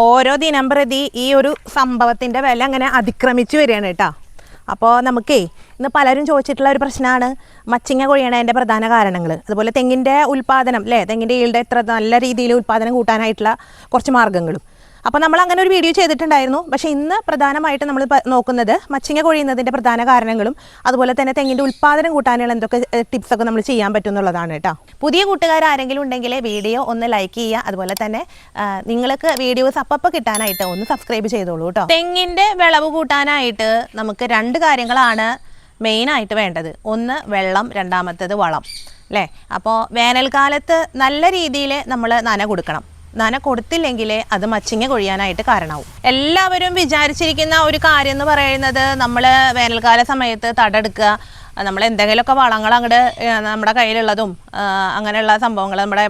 ഓരോ ദിനം പ്രതി ഈ ഒരു സംഭവത്തിന്റെ വില അങ്ങനെ അതിക്രമിച്ചു വരികയാണ് കേട്ടോ. അപ്പോൾ നമുക്കേ ഇന്ന് പലരും ചോദിച്ചിട്ടുള്ള ഒരു പ്രശ്നമാണ് മച്ചിങ്ങ കൊഴിയണതിന്റെ പ്രധാന കാരണങ്ങൾ അതുപോലെ തെങ്ങിന്റെ ഉൽപ്പാദനം അല്ലേ തെങ്ങിന്റെ ഈൽഡ് എത്ര നല്ല രീതിയിൽ ഉൽപ്പാദനം കൂട്ടാനായിട്ടുള്ള കുറച്ച് മാർഗങ്ങളും. അപ്പോൾ നമ്മൾ അങ്ങനെ ഒരു വീഡിയോ ചെയ്തിട്ടുണ്ടായിരുന്നു. പക്ഷേ ഇന്ന് പ്രധാനമായിട്ട് നമ്മൾ നോക്കുന്നത് മച്ചിങ്ങ കൊഴിയുന്നതിന്റെ പ്രധാന കാരണങ്ങളും അതുപോലെ തന്നെ തെങ്ങിന്റെ ഉൽപ്പാദനം കൂട്ടാനുള്ള എന്തൊക്കെ ടിപ്സൊക്കെ നമ്മൾ ചെയ്യാൻ പറ്റും എന്നുള്ളതാണ് കേട്ടോ. പുതിയ കൂട്ടുകാർ ആരെങ്കിലും ഉണ്ടെങ്കിൽ വീഡിയോ ഒന്ന് ലൈക്ക് ചെയ്യുക. അതുപോലെ തന്നെ നിങ്ങൾക്ക് വീഡിയോസ് അപ്പപ്പോൾ കിട്ടാനായിട്ട് ഒന്ന് സബ്സ്ക്രൈബ് ചെയ്തോളൂ കേട്ടോ. തെങ്ങിന്റെ വിളവ് കൂട്ടാനായിട്ട് നമുക്ക് രണ്ട് കാര്യങ്ങളാണ് മെയിനായിട്ട് വേണ്ടത്. ഒന്ന് വെള്ളം രണ്ടാമത്തേത് വളം. അല്ലേ അപ്പോൾ വേനൽക്കാലത്ത് നല്ല രീതിയിൽ നമ്മൾ നന കൊടുക്കണം. നന കൊടുത്തില്ലെങ്കിൽ അത് മച്ചിങ്ങ കൊഴിയാനായിട്ട് കാരണമാവും എല്ലാവരും വിചാരിച്ചിരിക്കുന്ന ഒരു കാര്യം എന്ന് പറയുന്നത് നമ്മൾ വേനൽക്കാല സമയത്ത് തടെടുക്കുക നമ്മൾ എന്തെങ്കിലുമൊക്കെ വളങ്ങൾ അങ്ങോട്ട് നമ്മുടെ കയ്യിലുള്ളതും അങ്ങനെയുള്ള സംഭവങ്ങൾ നമ്മുടെ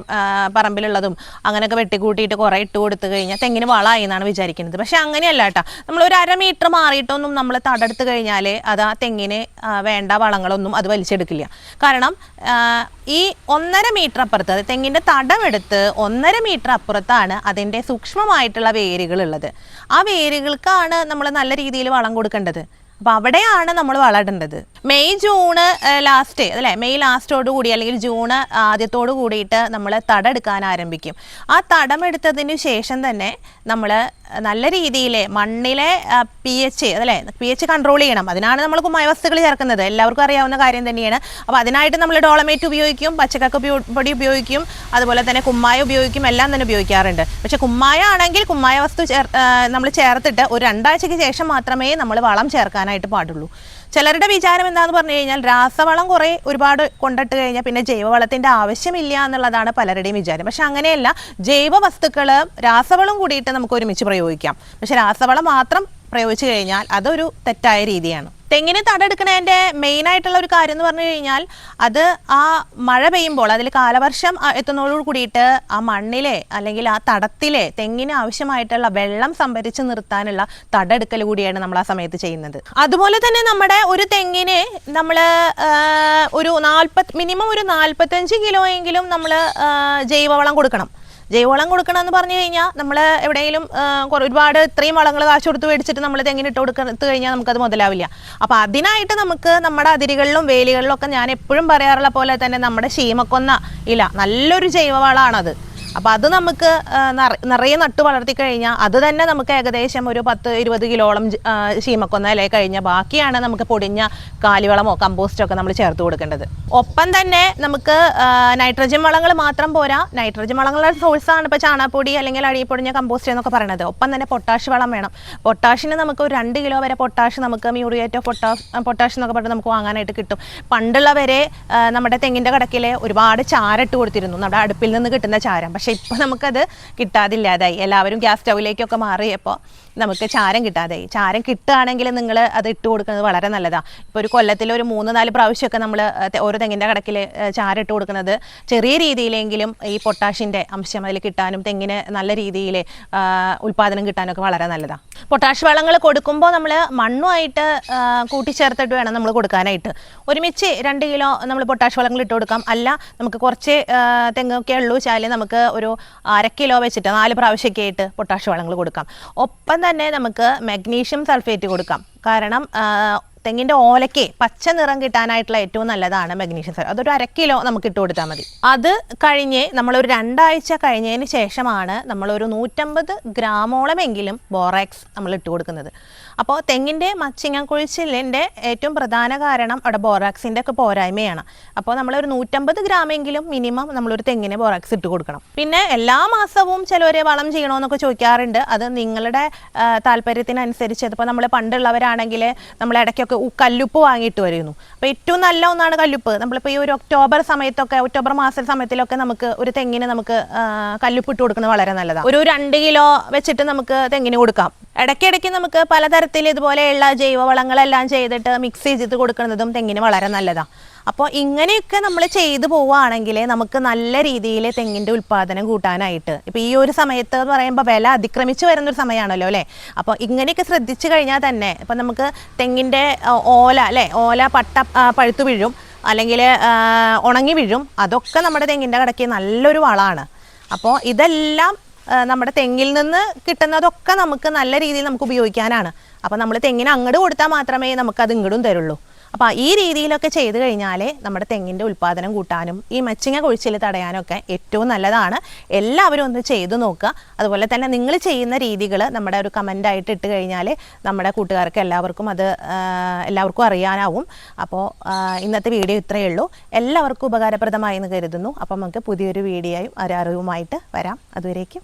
പറമ്പിലുള്ളതും അങ്ങനെയൊക്കെ വെട്ടിക്കൂട്ടിയിട്ട് കുറേ ഇട്ട് കൊടുത്തു കഴിഞ്ഞാൽ തെങ്ങിന് വളമായി എന്നാണ് വിചാരിക്കുന്നത്. പക്ഷെ അങ്ങനെയല്ല കേട്ടോ. നമ്മൾ ഒരു അര മീറ്റർ മാറിയിട്ടൊന്നും നമ്മൾ തടെടുത്ത് കഴിഞ്ഞാൽ അത് ആ തെങ്ങിന് വേണ്ട വളങ്ങളൊന്നും അത് വലിച്ചെടുക്കില്ല. കാരണം ഈ ഒന്നര മീറ്റർ അപ്പുറത്ത് തെങ്ങിന്റെ തടമെടുത്ത് ഒന്നര മീറ്റർ അപ്പുറത്താണ് അതിന്റെ സൂക്ഷ്മമായിട്ടുള്ള വേരുകളുള്ളത് ആ വേരുകൾക്കാണ് നമ്മൾ നല്ല രീതിയിൽ വളം കൊടുക്കേണ്ടത്. അപ്പോൾ അവിടെയാണ് നമ്മൾ വളരേണ്ടത്. മെയ് ജൂണ് ലാസ്റ്റ് അല്ലേ മെയ് ലാസ്റ്റോട് കൂടി അല്ലെങ്കിൽ ജൂണ് ആദ്യത്തോട് കൂടിയിട്ട് നമ്മൾ തടമെടുക്കാൻ ആരംഭിക്കും. ആ തടമെടുത്തതിന് ശേഷം തന്നെ നമ്മൾ നല്ല രീതിയിൽ മണ്ണിലെ പി എച്ച് അല്ലേ പി എച്ച് കൺട്രോൾ ചെയ്യണം. അതിനാണ് നമ്മൾ കുമ്മായ വസ്തുക്കൾ ചേർക്കുന്നത്. എല്ലാവർക്കും അറിയാവുന്ന കാര്യം തന്നെയാണ്. അപ്പോൾ അതിനായിട്ട് നമ്മൾ ഡോളമേറ്റ് ഉപയോഗിക്കും പച്ചക്കക്ക പൊടി ഉപയോഗിക്കും അതുപോലെ തന്നെ കുമ്മായ ഉപയോഗിക്കും എല്ലാം തന്നെ ഉപയോഗിക്കാറുണ്ട്. പക്ഷെ കുമ്മായ ആണെങ്കിൽ കുമ്മായ വസ്തു നമ്മൾ ചേർത്തിട്ട് ഒരു രണ്ടാഴ്ചയ്ക്ക് ശേഷം മാത്രമേ നമ്മൾ വളം ചേർക്കാനായിട്ട് പാടുള്ളൂ. ചിലരുടെ വിചാരം എന്താണെന്ന് പറഞ്ഞു കഴിഞ്ഞാൽ രാസവളം കുറേ ഒരുപാട് കൊണ്ടിട്ട് കഴിഞ്ഞാൽ പിന്നെ ജൈവവളത്തിന്റെ ആവശ്യമില്ല എന്നുള്ളതാണ് പലരുടെയും വിചാരം. പക്ഷെ അങ്ങനെയല്ല ജൈവ വസ്തുക്കൾ രാസവളം കൂടിയിട്ട് നമുക്ക് ഒരുമിച്ച് പ്രയോഗിക്കാം. പക്ഷെ രാസവളം മാത്രം പ്രയോഗിച്ചു കഴിഞ്ഞാൽ അതൊരു തെറ്റായ രീതിയാണ്. തെങ്ങിന് തടെടുക്കുന്നതിന്റെ മെയിൻ ആയിട്ടുള്ള ഒരു കാര്യം എന്ന് പറഞ്ഞു കഴിഞ്ഞാൽ അത് ആ മഴ പെയ്യുമ്പോൾ അതിൽ കാലവർഷം എത്തുന്നതോടു കൂടിയിട്ട് ആ മണ്ണിലെ അല്ലെങ്കിൽ ആ തടത്തിലെ തെങ്ങിന് ആവശ്യമായിട്ടുള്ള വെള്ളം സംഭരിച്ച് നിർത്താനുള്ള തടെടുക്കൽ കൂടിയാണ് നമ്മൾ ആ സമയത്ത് ചെയ്യുന്നത്. അതുപോലെ തന്നെ നമ്മുടെ ഒരു തെങ്ങിന് നമ്മൾ ഒരു നാൽപ്പത് മിനിമം ഒരു നാൽപ്പത്തഞ്ച് കിലോ എങ്കിലും നമ്മൾ ജൈവവളം കൊടുക്കണം. ജൈവവളം കൊടുക്കണമെന്ന് പറഞ്ഞു കഴിഞ്ഞാൽ നമ്മൾ എവിടെയെങ്കിലും ഒരുപാട് ഇത്രയും വളങ്ങൾ കാശ് കൊടുത്ത് മേടിച്ചിട്ട് നമ്മൾ തെങ്ങിന് ഇട്ട് കൊടുത്ത് കഴിഞ്ഞാൽ നമുക്കത് മുതലാവില്ല. അപ്പോൾ അതിനായിട്ട് നമുക്ക് നമ്മുടെ അതിരുകളിലും വേലികളിലും ഒക്കെ ഞാൻ എപ്പോഴും പറയാറുള്ള പോലെ തന്നെ നമ്മുടെ ശീമക്കൊന്ന ഇല. നല്ലൊരു ജൈവവളമാണത് അപ്പോൾ അത് നമുക്ക് നിറയെ നട്ട് വളർത്തി കഴിഞ്ഞാൽ അത് തന്നെ നമുക്ക് ഏകദേശം ഒരു പത്ത് ഇരുപത് കിലോളം ശീമക്കൊന്ന ഇല കഴിഞ്ഞാൽ ബാക്കിയാണ് നമുക്ക് പൊടിഞ്ഞ കാലിവളമോ കമ്പോസ്റ്റോ ഒക്കെ നമ്മൾ ചേർത്ത് കൊടുക്കേണ്ടത്. ഒപ്പം തന്നെ നമുക്ക് നൈട്രജൻ വളങ്ങൾ മാത്രം പോരാ. നൈട്രജൻ വളങ്ങളുടെ സോഴ്സാണ് ഇപ്പോൾ ചാണകപ്പൊടി അല്ലെങ്കിൽ അഴിപ്പൊടിഞ്ഞ കമ്പോസ്റ്റ് എന്നൊക്കെ പറയുന്നത്. ഒപ്പം തന്നെ പൊട്ടാഷ് വളം വേണം. പൊട്ടാഷിന് നമുക്ക് ഒരു രണ്ട് കിലോ വരെ പൊട്ടാഷ് നമുക്ക് മ്യൂറിയേറ്റ് പൊട്ടാഷ് പൊട്ടാഷ് എന്നൊക്കെ പറഞ്ഞ് നമുക്ക് വാങ്ങാനായിട്ട് കിട്ടും. പണ്ടുള്ളവരെ നമ്മുടെ തെങ്ങിന്റെ കടക്കിലെ ഒരുപാട് ചാരട്ട് കൊടുത്തിരുന്നു. നമ്മുടെ അടുപ്പിൽ നിന്ന് കിട്ടുന്ന ചാരം. പക്ഷേ ഇപ്പോൾ നമുക്കത് കിട്ടാതില്ലാതായി. എല്ലാവരും ഗ്യാസ് സ്റ്റൗവിലേക്കൊക്കെ മാറിയപ്പോൾ നമുക്ക് ചാരം കിട്ടാതെ. ചാരം കിട്ടുകയാണെങ്കിൽ നിങ്ങൾ അത് ഇട്ട് കൊടുക്കുന്നത് വളരെ നല്ലതാണ് ഇപ്പോൾ ഒരു കൊല്ലത്തിൽ ഒരു മൂന്ന് നാല് പ്രാവശ്യമൊക്കെ നമ്മൾ ഓരോ തെങ്ങിന്റെ കടക്കിൽ ചാരം ഇട്ട് കൊടുക്കുന്നത് ചെറിയ രീതിയിലെങ്കിലും ഈ പൊട്ടാഷിന്റെ അംശം അതിൽ കിട്ടാനും തെങ്ങിന് നല്ല രീതിയിൽ ഉൽപ്പാദനം കിട്ടാനൊക്കെ വളരെ നല്ലതാണ് പൊട്ടാഷ് വളങ്ങൾ കൊടുക്കുമ്പോൾ നമ്മൾ മണ്ണുമായിട്ട് കൂട്ടിച്ചേർത്തിട്ട് വേണം നമ്മൾ കൊടുക്കാനായിട്ട്. ഒരുമിച്ച് രണ്ട് കിലോ നമ്മൾ പൊട്ടാഷ് വളങ്ങൾ ഇട്ട് കൊടുക്കാം. അല്ല നമുക്ക് കുറച്ച് തെങ്ങൊക്കെ ഉള്ളൂ ചാൽ നമുക്ക് ഒരു അര കിലോ വെച്ചിട്ട് നാല് പ്രാവശ്യമൊക്കെ ആയിട്ട് പൊട്ടാഷ് വളങ്ങൾ കൊടുക്കാം. ഒപ്പം തന്നെ നമുക്ക് മഗ്നീഷ്യം സൾഫേറ്റ് കൊടുക്കാം. കാരണം തെങ്ങിന്റെ ഓലയ്ക്ക് പച്ച നിറം കിട്ടാനായിട്ടുള്ള ഏറ്റവും നല്ലതാണ് മഗ്നീഷ്യം സൾഫേറ്റ് അതൊരു അര കിലോ നമുക്ക് ഇട്ട് കൊടുത്താൽ മതി. അത് കഴിഞ്ഞ് നമ്മളൊരു രണ്ടാഴ്ച കഴിഞ്ഞതിന് ശേഷമാണ് നമ്മളൊരു നൂറ്റമ്പത് ഗ്രാമോളമെങ്കിലും ബോറാക്സ് നമ്മൾ ഇട്ട് കൊടുക്കുന്നത്. അപ്പോൾ തെങ്ങിന്റെ മച്ചിങ്ങ കുഴിച്ചിലിന്റെ ഏറ്റവും പ്രധാന കാരണം അവിടെ ബോറാക്സിന്റെ ഒക്കെ പോരായ്മയാണ്. അപ്പോൾ നമ്മളൊരു നൂറ്റമ്പത് ഗ്രാമെങ്കിലും മിനിമം നമ്മളൊരു തെങ്ങിന് ബോറാക്സ് ഇട്ട് കൊടുക്കണം. പിന്നെ എല്ലാ മാസവും ചിലവർ വളം ചെയ്യണമെന്നൊക്കെ ചോദിക്കാറുണ്ട്. അത് നിങ്ങളുടെ താല്പര്യത്തിനനുസരിച്ച് അതിപ്പോൾ നമ്മൾ പണ്ടുള്ളവരാണെങ്കിൽ നമ്മൾ ഇടയ്ക്കൊക്കെ കല്ലുപ്പ് വാങ്ങിയിട്ട് വരുന്നു. അപ്പോൾ ഏറ്റവും നല്ല ഒന്നാണ് കല്ലുപ്പ്. നമ്മളിപ്പോൾ ഈ ഒരു ഒക്ടോബർ സമയത്തൊക്കെ ഒക്ടോബർ മാസ സമയത്തിലൊക്കെ നമുക്ക് ഒരു തെങ്ങിന് നമുക്ക് കല്ലുപ്പ് ഇട്ട് കൊടുക്കുന്നത് വളരെ നല്ലതാണ് ഒരു രണ്ട് കിലോ വെച്ചിട്ട് നമുക്ക് തെങ്ങിന് കൊടുക്കാം. ഇടയ്ക്കിടയ്ക്ക് നമുക്ക് പലതരത്തിൽ ഇതുപോലെയുള്ള ജൈവവളങ്ങളെല്ലാം ചെയ്തിട്ട് മിക്സ് ചെയ്തിട്ട് കൊടുക്കുന്നതും തെങ്ങിന് വളരെ നല്ലതാണ് അപ്പോൾ ഇങ്ങനെയൊക്കെ നമ്മൾ ചെയ്തു പോവുകയാണെങ്കിൽ നമുക്ക് നല്ല രീതിയിൽ തെങ്ങിന്റെ ഉൽപ്പാദനം കൂട്ടാനായിട്ട്. ഇപ്പോൾ ഈ ഒരു സമയത്ത് എന്ന് പറയുമ്പോൾ വില അതിക്രമിച്ച് വരുന്നൊരു സമയമാണല്ലോ അല്ലേ? അപ്പോൾ ഇങ്ങനെയൊക്കെ ശ്രദ്ധിച്ചു കഴിഞ്ഞാൽ തന്നെ ഇപ്പം നമുക്ക് തെങ്ങിന്റെ ഓല അല്ലേ? ഓല പട്ട പഴുത്തു വീഴും. അല്ലെങ്കിൽ ഉണങ്ങി വീഴും. അതൊക്കെ നമ്മുടെ തെങ്ങിന്റെ കടയ്ക്ക് നല്ലൊരു വളമാണ് അപ്പോൾ ഇതെല്ലാം നമ്മുടെ തെങ്ങിൽ നിന്ന് കിട്ടുന്നതൊക്കെ നമുക്ക് നല്ല രീതിയിൽ നമുക്ക് ഉപയോഗിക്കാനാണ്. അപ്പോൾ നമ്മൾ തെങ്ങിന് അങ്ങോട്ട് കൊടുത്താൽ മാത്രമേ നമുക്ക് നമുക്കത് ഇങ്ങോട്ടും തരുള്ളൂ. അപ്പോൾ ഈ രീതിയിലൊക്കെ ചെയ്തു കഴിഞ്ഞാൽ നമ്മുടെ തെങ്ങിന്റെ ഉൽപ്പാദനം കൂട്ടാനും ഈ മച്ചിങ്ങ കൊഴിച്ചിൽ തടയാനൊക്കെ ഏറ്റവും നല്ലതാണ്. എല്ലാവരും ഒന്ന് ചെയ്തു നോക്കുക. അതുപോലെ തന്നെ നിങ്ങൾ ചെയ്യുന്ന രീതികൾ നമ്മുടെ ഒരു കമന്റായിട്ട് ഇട്ട് കഴിഞ്ഞാൽ നമ്മുടെ കൂട്ടുകാർക്ക് എല്ലാവർക്കും അത് എല്ലാവർക്കും അറിയാനാവും. അപ്പോൾ ഇന്നത്തെ വീഡിയോ ഇത്രയേ ഉള്ളൂ. എല്ലാവർക്കും ഉപകാരപ്രദമായി എന്ന് കരുതുന്നു. അപ്പം നമുക്ക് പുതിയൊരു വീഡിയോയും ഒരു അറിവുമായിട്ട് വരാം. അതുവരേക്കും